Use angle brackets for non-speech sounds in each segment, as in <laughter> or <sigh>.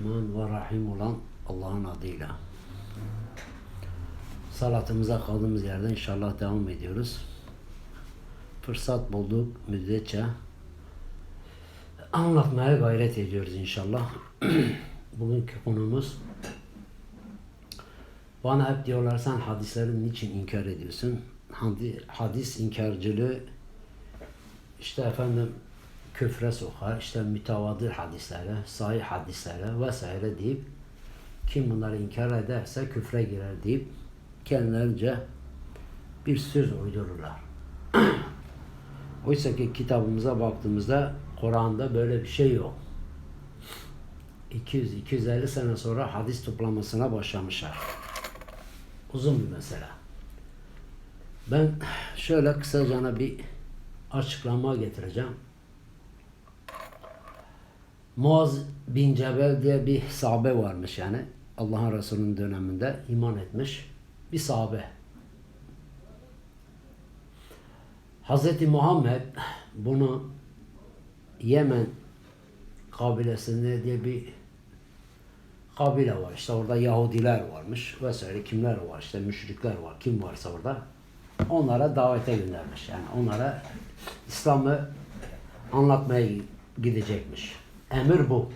Rahman ve Rahim olan Allah'ın adıyla. Salatımıza kaldığımız yerden inşallah devam ediyoruz. Fırsat bulduk müddetçe anlatmaya gayret ediyoruz inşallah. <clears throat> Bugünkü konumuz bana hep diyorlar sen hadisleri niçin inkar ediyorsun? Hadi- Hadis inkarcılığı işte efendim küfre sokar, işte mütevadır hadislere, sahih hadislere vesaire deyip kim bunları inkar ederse küfre girer deyip kendilerince bir söz uydururlar. <clears throat> Oysa ki kitabımıza baktığımızda Kur'an'da böyle bir şey yok. 200-250 sene sonra hadis toplamasına başlamışlar. Uzun bir mesele. Ben şöyle kısacana bir açıklama getireceğim. Muaz bin Cebel diye bir sahabe varmış yani. Allah'ın Resulü'nün döneminde iman etmiş bir sahabe. Hazreti Muhammed bunu Yemen kabilesinde diye bir kabile var. İşte orada Yahudiler varmış vesaire kimler var işte müşrikler var kim varsa orada onlara davete göndermiş. Yani onlara İslam'ı anlatmaya gidecekmiş. Emir bu.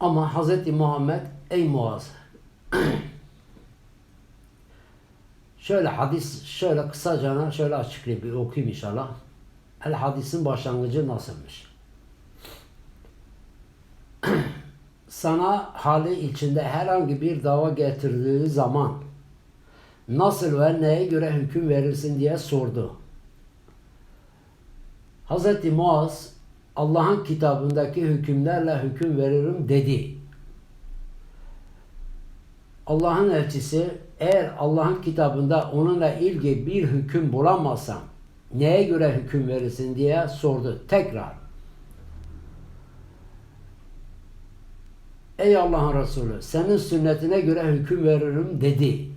Ama Hz. Muhammed ey Muaz <clears throat> şöyle hadis şöyle kısacana şöyle açıklayayım bir okuyayım inşallah. El hadisin başlangıcı nasılmış? <clears throat> Sana hali içinde herhangi bir dava getirdiği zaman nasıl ve neye göre hüküm verirsin diye sordu. Hz. Muaz Allah'ın kitabındaki hükümlerle hüküm veririm dedi. Allah'ın elçisi eğer Allah'ın kitabında onunla ilgili bir hüküm bulamazsan neye göre hüküm verirsin diye sordu tekrar. Ey Allah'ın Resulü senin sünnetine göre hüküm veririm dedi.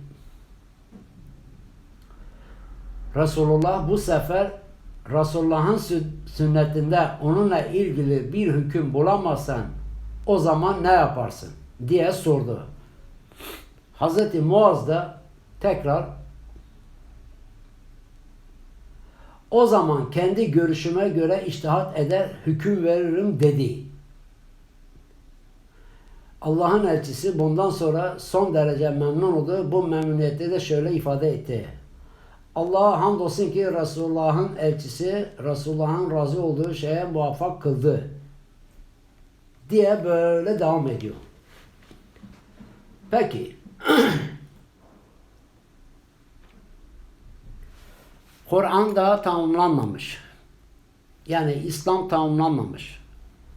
Resulullah bu sefer Resulullah'ın sü- sünnetinde onunla ilgili bir hüküm bulamazsan o zaman ne yaparsın diye sordu. Hz. Muaz da tekrar o zaman kendi görüşüme göre iştihat eder hüküm veririm dedi. Allah'ın elçisi bundan sonra son derece memnun oldu. Bu memnuniyette de şöyle ifade etti. Allah'a hamdolsun ki Resulullah'ın elçisi Resulullah'ın razı olduğu şeye muvaffak kıldı. Diye böyle devam ediyor. Peki. <clears throat> Kur'an daha tamamlanmamış. Yani İslam tamamlanmamış.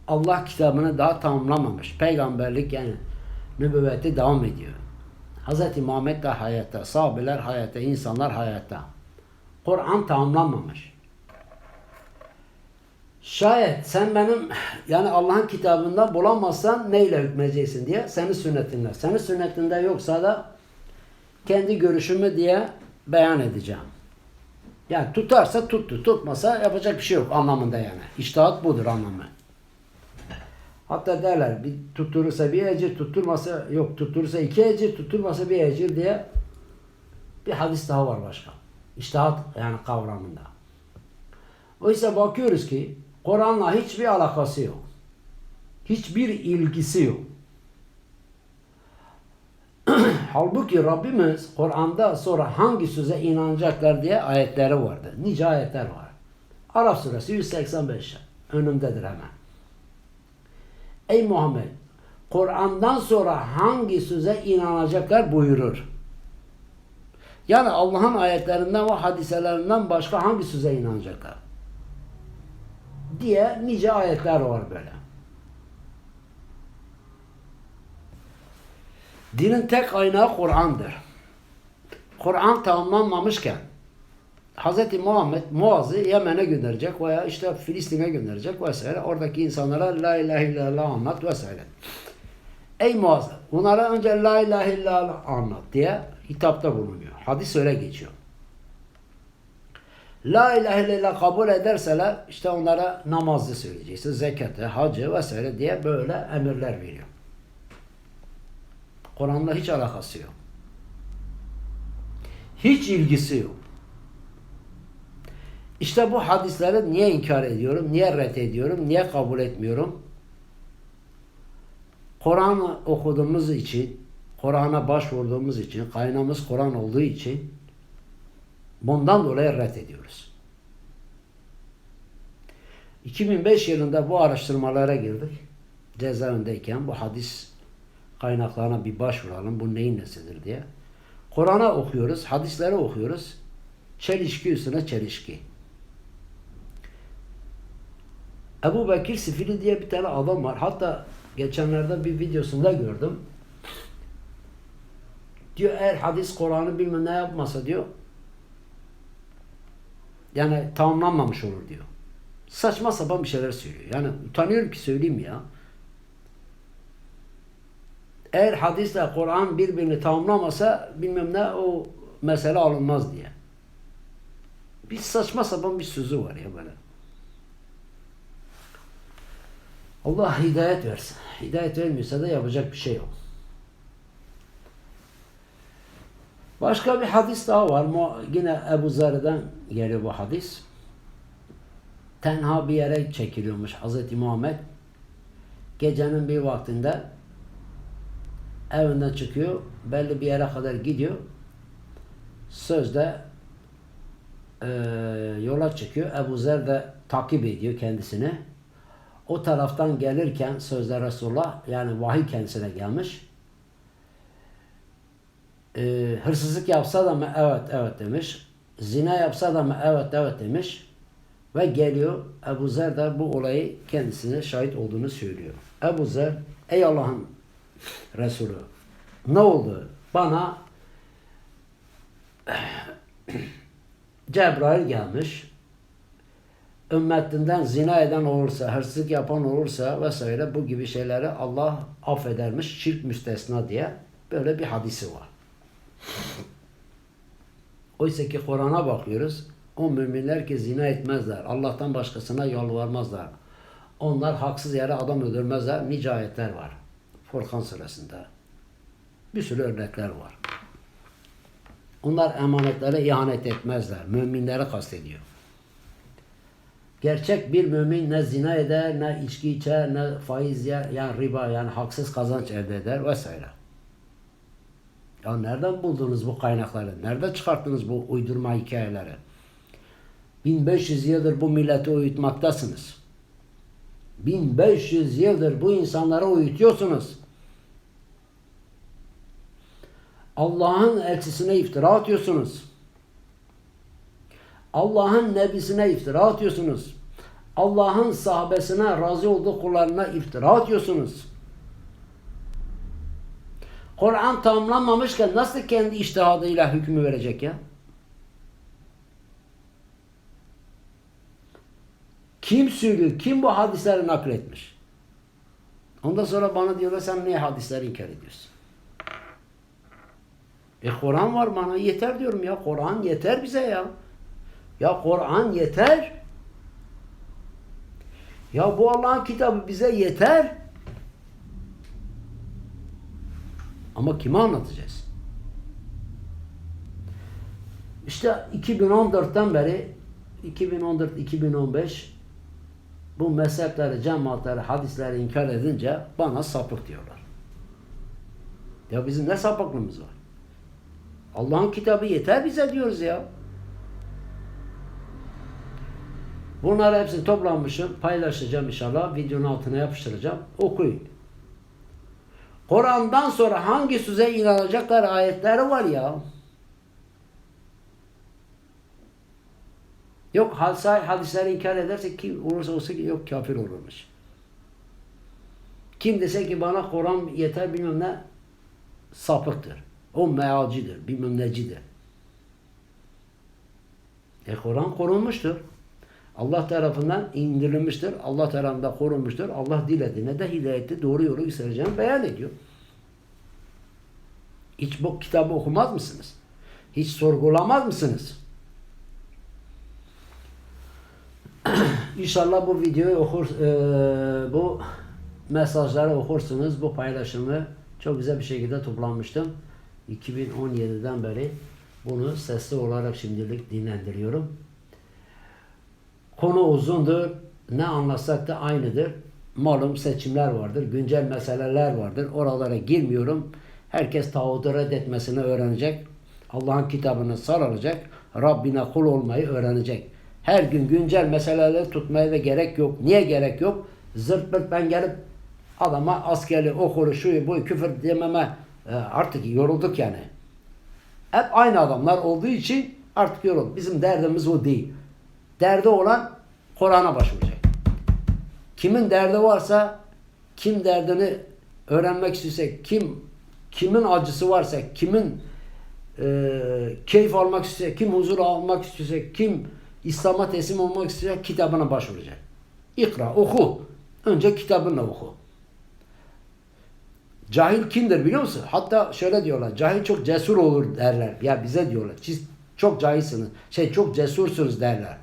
Allah kitabını daha tamamlamamış. Peygamberlik yani nübüvveti devam ediyor. Hz. Muhammed de hayatta, sahabeler hayatta, insanlar hayatta. Kur'an tamamlanmamış. Şayet sen benim yani Allah'ın kitabında bulamazsan neyle hükmedeceksin diye senin sünnetinle. Senin sünnetinde yoksa da kendi görüşümü diye beyan edeceğim. Yani tutarsa tuttu, tutmasa yapacak bir şey yok anlamında yani. İştihat budur anlamı. Hatta derler bir tutturursa bir ecir, tutturmasa yok tutturursa iki ecir, tutturmasa bir ecir diye bir hadis daha var başka. İştihat yani kavramında. Oysa bakıyoruz ki Kur'an'la hiçbir alakası yok. Hiçbir ilgisi yok. <clears throat> Halbuki Rabbimiz Kur'an'da sonra hangi söze inanacaklar diye ayetleri vardı. Nice ayetler var. Araf suresi 185 önümdedir hemen. Ey Muhammed Kur'an'dan sonra hangi söze inanacaklar buyurur. Yani Allah'ın ayetlerinden ve hadiselerinden başka hangi söze inanacaklar? Diye nice ayetler var böyle. Dinin tek kaynağı Kur'an'dır. Kur'an tamamlanmamışken Hz. Muhammed Muaz'ı Yemen'e gönderecek veya işte Filistin'e gönderecek vesaire. Oradaki insanlara La ilahe illallah anlat vesaire. Ey Muaz onlara önce La ilahe illallah anlat diye hitapta bulunuyor. Hadis öyle geçiyor. La ilahe illallah kabul ederseler işte onlara namazı söyleyeceksin, zekatı, hacı vesaire diye böyle emirler veriyor. Kur'an'la hiç alakası yok. Hiç ilgisi yok. İşte bu hadisleri niye inkar ediyorum, niye ret ediyorum, niye kabul etmiyorum? Kur'an okuduğumuz için, Kur'an'a başvurduğumuz için, kaynağımız Kur'an olduğu için bundan dolayı ret ediyoruz. 2005 yılında bu araştırmalara girdik. Cezaevindeyken bu hadis kaynaklarına bir başvuralım. Bu neyin nesidir diye. Kur'an'a okuyoruz, hadisleri okuyoruz. Çelişki üstüne çelişki. Ebu Bekir Sifili diye bir tane adam var. Hatta geçenlerde bir videosunda gördüm. Diyor eğer hadis Kur'an'ı bilmem ne yapmasa diyor. Yani tamamlanmamış olur diyor. Saçma sapan bir şeyler söylüyor. Yani utanıyorum ki söyleyeyim ya. Eğer hadisle Kur'an birbirini tamamlamasa bilmem ne o mesele alınmaz diye. Bir saçma sapan bir sözü var ya böyle. Allah hidayet versin. Hidayet vermiyorsa da yapacak bir şey yok. Başka bir hadis daha var. Yine Ebu Zer'den geliyor bu hadis. Tenha bir yere çekiliyormuş Hazreti Muhammed. Gecenin bir vaktinde evinden çıkıyor. Belli bir yere kadar gidiyor. Sözde eee, yola çıkıyor. Ebu Zer de takip ediyor kendisini. O taraftan gelirken sözde Resulullah yani vahiy kendisine gelmiş. Ee, hırsızlık yapsa da mı? Evet, evet demiş. Zina yapsa da mı? Evet, evet demiş. Ve geliyor Ebu Zer de bu olayı kendisine şahit olduğunu söylüyor. Ebu Zer, ey Allah'ın Resulü ne oldu? Bana Cebrail gelmiş. Ümmetinden zina eden olursa, hırsızlık yapan olursa vesaire bu gibi şeyleri Allah affedermiş. Şirk müstesna diye böyle bir hadisi var. Oysa ki Kur'an'a bakıyoruz. O müminler ki zina etmezler. Allah'tan başkasına yalvarmazlar. Onlar haksız yere adam öldürmezler. Nice ayetler var. Furkan suresinde. Bir sürü örnekler var. Onlar emanetlere ihanet etmezler. Müminleri kastediyor. Gerçek bir mümin ne zina eder, ne içki içer, ne faiz yer, yani riba yani haksız kazanç elde eder vesaire. Ya nereden buldunuz bu kaynakları? Nereden çıkarttınız bu uydurma hikayeleri? 1500 yıldır bu milleti uyutmaktasınız. 1500 yıldır bu insanlara uyutuyorsunuz. Allah'ın elçisine iftira atıyorsunuz. Allah'ın nebisine iftira atıyorsunuz. Allah'ın sahabesine razı olduğu kullarına iftira atıyorsunuz. Kur'an tamamlanmamışken nasıl kendi iştihadıyla hükmü verecek ya? Kim söylüyor? Kim bu hadisleri nakletmiş? Ondan sonra bana diyorlar sen niye hadisleri inkar ediyorsun? E Kur'an var bana yeter diyorum ya. Kur'an yeter bize ya. Ya Kur'an yeter. Ya bu Allah'ın kitabı bize yeter. Ama kime anlatacağız? İşte 2014'ten beri 2014-2015 bu mezhepleri, cemaatleri, hadisleri inkar edince bana sapık diyorlar. Ya bizim ne sapıklığımız var? Allah'ın kitabı yeter bize diyoruz ya. Bunları hepsini toplanmışım. Paylaşacağım inşallah. Videonun altına yapıştıracağım. Okuyun. Kur'an'dan sonra hangi söze inanacaklar ayetleri var ya. Yok hadisler, hadisleri inkar ederse kim olursa ki yok kafir olurmuş. Kim dese ki bana Kur'an yeter bilmem ne sapıktır. O mealcidir, bilmem necidir. E Kur'an korunmuştur. Allah tarafından indirilmiştir. Allah tarafından korunmuştur. Allah dilediğine de hidayeti doğru yolu göstereceğini beyan ediyor. Hiç bu kitabı okumaz mısınız? Hiç sorgulamaz mısınız? <clears throat> İnşallah bu videoyu okur, e, bu mesajları okursunuz. Bu paylaşımı çok güzel bir şekilde toplanmıştım. 2017'den beri bunu sesli olarak şimdilik dinlendiriyorum. Konu uzundur. Ne anlatsak da aynıdır. Malum seçimler vardır. Güncel meseleler vardır. Oralara girmiyorum. Herkes tağutu reddetmesini öğrenecek. Allah'ın kitabını sarılacak. Rabbine kul olmayı öğrenecek. Her gün güncel meseleleri tutmaya da gerek yok. Niye gerek yok? Zırt pırt ben gelip adama askeri, okuru, şu bu küfür dememe e, artık yorulduk yani. Hep aynı adamlar olduğu için artık yorulduk. Bizim derdimiz o değil. Derdi olan Kur'an'a başvuracak. Kimin derdi varsa, kim derdini öğrenmek istiyorsa, kim kimin acısı varsa, kimin e, keyif almak istiyorsa, kim huzur almak istiyorsa, kim İslam'a teslim olmak istiyorsa kitabına başvuracak. İkra, oku. Önce kitabınla oku. Cahil kimdir biliyor musun? Hatta şöyle diyorlar. Cahil çok cesur olur derler. Ya bize diyorlar. Siz çok cahilsiniz. Şey çok cesursunuz derler.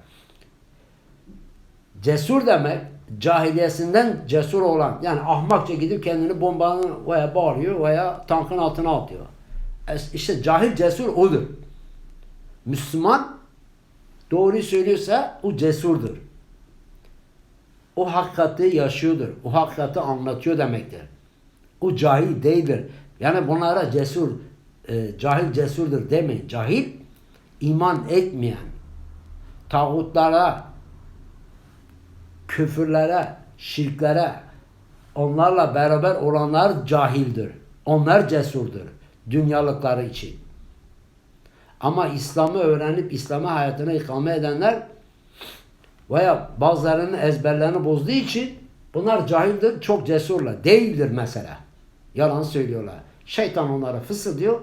Cesur demek cahiliyesinden cesur olan yani ahmakça gidip kendini bombanın veya bağırıyor veya tankın altına atıyor. İşte cahil cesur odur. Müslüman doğruyu söylüyorsa o cesurdur. O hakikati yaşıyordur. O hakikati anlatıyor demektir. O cahil değildir. Yani bunlara cesur, e, cahil cesurdur demeyin. Cahil iman etmeyen, tağutlara, küfürlere, şirklere, onlarla beraber olanlar cahildir. Onlar cesurdur. Dünyalıkları için. Ama İslam'ı öğrenip İslam'ı hayatına ikame edenler veya bazılarının ezberlerini bozduğu için bunlar cahildir, çok cesurlar. Değildir mesela. Yalan söylüyorlar. Şeytan onlara fısıldıyor.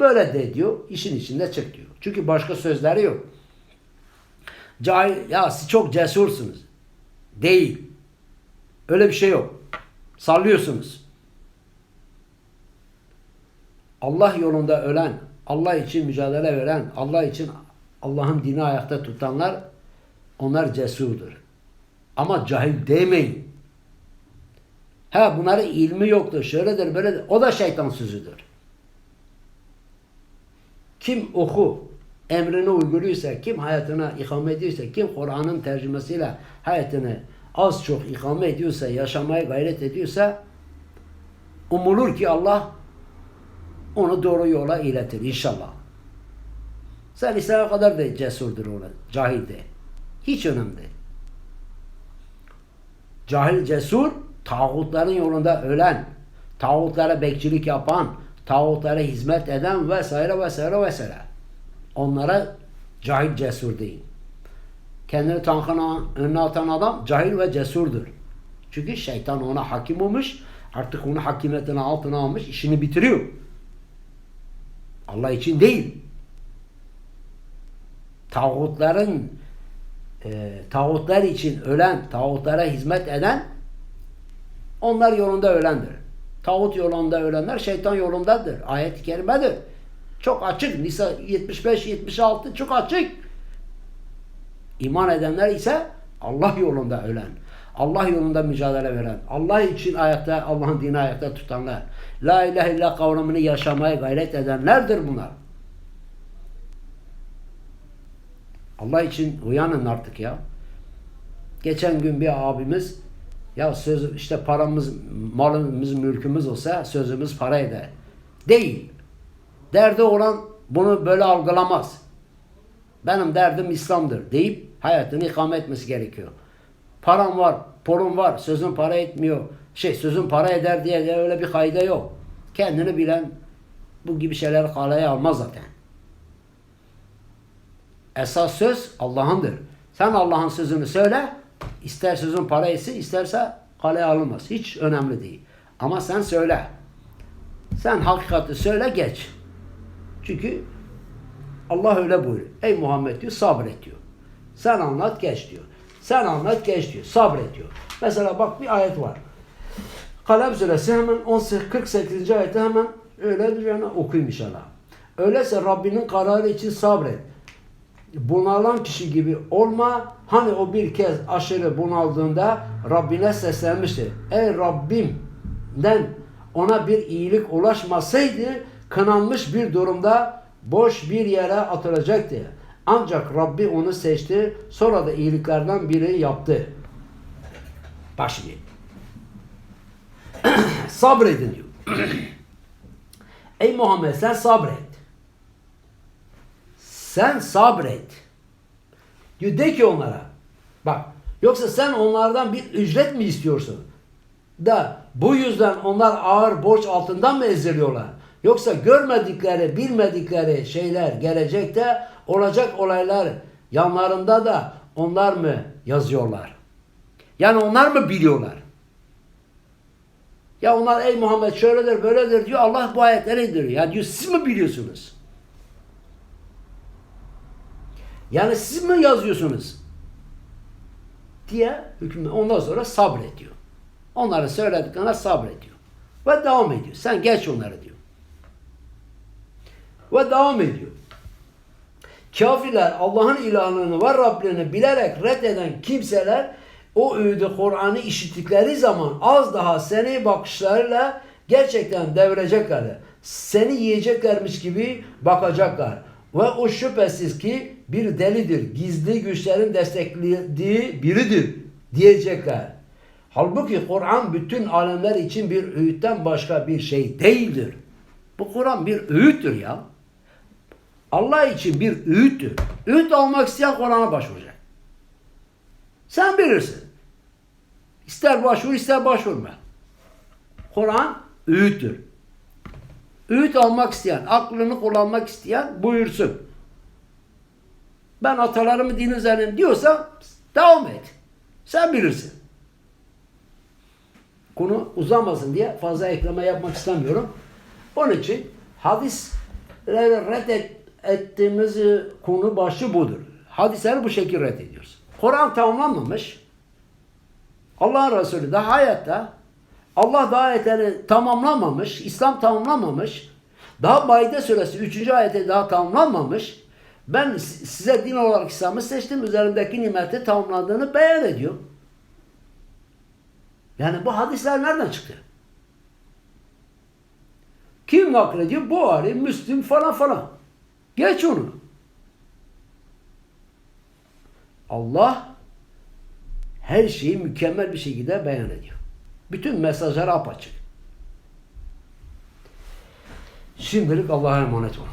Böyle de diyor, işin içinde çık diyor. Çünkü başka sözleri yok. Cahil, ya siz çok cesursunuz. Değil. Öyle bir şey yok. Sallıyorsunuz. Allah yolunda ölen, Allah için mücadele veren, Allah için Allah'ın dini ayakta tutanlar onlar cesurdur. Ama cahil demeyin. Ha bunların ilmi yoktur, şöyledir, böyledir. O da şeytan sözüdür. Kim oku, emrini uyguluyorsa, kim hayatına ikame ediyorsa, kim Kur'an'ın tercümesiyle hayatını az çok ikame ediyorsa, yaşamaya gayret ediyorsa, umulur ki Allah onu doğru yola iletir inşallah. Sen istediğin kadar da cesurdur ona, cahil de. Hiç önemli değil. Cahil cesur, tağutların yolunda ölen, tağutlara bekçilik yapan, tağutlara hizmet eden vesaire vesaire vesaire. Onlara cahil cesur değil. Kendini tankın önüne atan adam cahil ve cesurdur. Çünkü şeytan ona hakim olmuş, artık onu hakimiyetine altına almış, işini bitiriyor. Allah için değil. Tağutların e, tağutlar için ölen, tağutlara hizmet eden onlar yolunda ölendir. Tağut yolunda ölenler şeytan yolundadır. Ayet-i kerimedir. Çok açık. Nisa 75-76 çok açık. İman edenler ise Allah yolunda ölen, Allah yolunda mücadele veren, Allah için ayakta, Allah'ın dini ayakta tutanlar, La ilahe illallah kavramını yaşamaya gayret edenlerdir bunlar. Allah için uyanın artık ya. Geçen gün bir abimiz ya söz işte paramız, malımız, mülkümüz olsa sözümüz para eder. Değil. Derdi olan bunu böyle algılamaz. Benim derdim İslam'dır deyip hayatını ikame etmesi gerekiyor. Param var, polum var, sözün para etmiyor. Şey sözün para eder diye de öyle bir kayda yok. Kendini bilen bu gibi şeyler kalaya almaz zaten. Esas söz Allah'ındır. Sen Allah'ın sözünü söyle, ister sözün para etsin, isterse kaleye alınmaz. Hiç önemli değil. Ama sen söyle. Sen hakikati söyle geç. Çünkü Allah öyle buyuruyor. Ey Muhammed diyor sabret diyor. Sen anlat geç diyor. Sen anlat geç diyor. Sabret diyor. Mesela bak bir ayet var. Kalem suresi hemen 18, 48. ayette hemen öyle yani okuyayım inşallah. Öyleyse Rabbinin kararı için sabret. bunalan kişi gibi olma. Hani o bir kez aşırı bunaldığında Rabbine seslenmişti. Ey Rabbimden ona bir iyilik ulaşmasaydı kınanmış bir durumda boş bir yere atılacaktı. Ancak Rabbi onu seçti. Sonra da iyiliklerden biri yaptı. Bak. <clears throat> Sabredin diyor. <clears throat> Ey Muhammed sen sabret. Sen sabret. Diyor de ki onlara. Bak yoksa sen onlardan bir ücret mi istiyorsun? Da bu yüzden onlar ağır borç altından mı eziliyorlar? Yoksa görmedikleri, bilmedikleri şeyler gelecekte olacak olaylar yanlarında da onlar mı yazıyorlar? Yani onlar mı biliyorlar? Ya onlar ey Muhammed şöyledir böyledir diyor. Allah bu ayetleri indiriyor. Ya diyor siz mi biliyorsunuz? Yani siz mi yazıyorsunuz? Diye hüküm ondan sonra sabrediyor. Onların söylediklerine sabrediyor. Ve devam ediyor. Sen geç onları diyor. Ve devam ediyor. Kafirler Allah'ın ilahını ve Rabbini bilerek reddeden kimseler o öğüdü Kur'an'ı işittikleri zaman az daha seni bakışlarıyla gerçekten devirecekler. Seni yiyeceklermiş gibi bakacaklar. Ve o şüphesiz ki bir delidir. Gizli güçlerin desteklediği biridir diyecekler. Halbuki Kur'an bütün alemler için bir öğütten başka bir şey değildir. Bu Kur'an bir öğüttür ya. Allah için bir öğüttür. Öğüt almak isteyen Kur'an'a başvuracak. Sen bilirsin. İster başvur ister başvurma. Kur'an öğüttür. Öğüt almak isteyen, aklını kullanmak isteyen buyursun. Ben atalarımı din üzerine diyorsa devam et. Sen bilirsin. Konu uzamasın diye fazla ekleme yapmak istemiyorum. Onun için hadisleri red ettiğimiz konu başı budur. Hadisleri bu şekilde reddediyoruz. Kur'an tamamlanmamış. Allah'ın Resulü de hayatta Allah da ayetleri tamamlamamış, İslam tamamlamamış. Daha Maide suresi 3. ayette daha tamamlanmamış. Ben size din olarak İslam'ı seçtim. Üzerimdeki nimeti tamamlandığını beyan ediyor. Yani bu hadisler nereden çıktı? Kim naklediyor? Buhari, Müslim falan falan. Geç onu. Allah her şeyi mükemmel bir şekilde beyan ediyor. Bütün mesajlar apaçık. Şimdilik Allah'a emanet olun.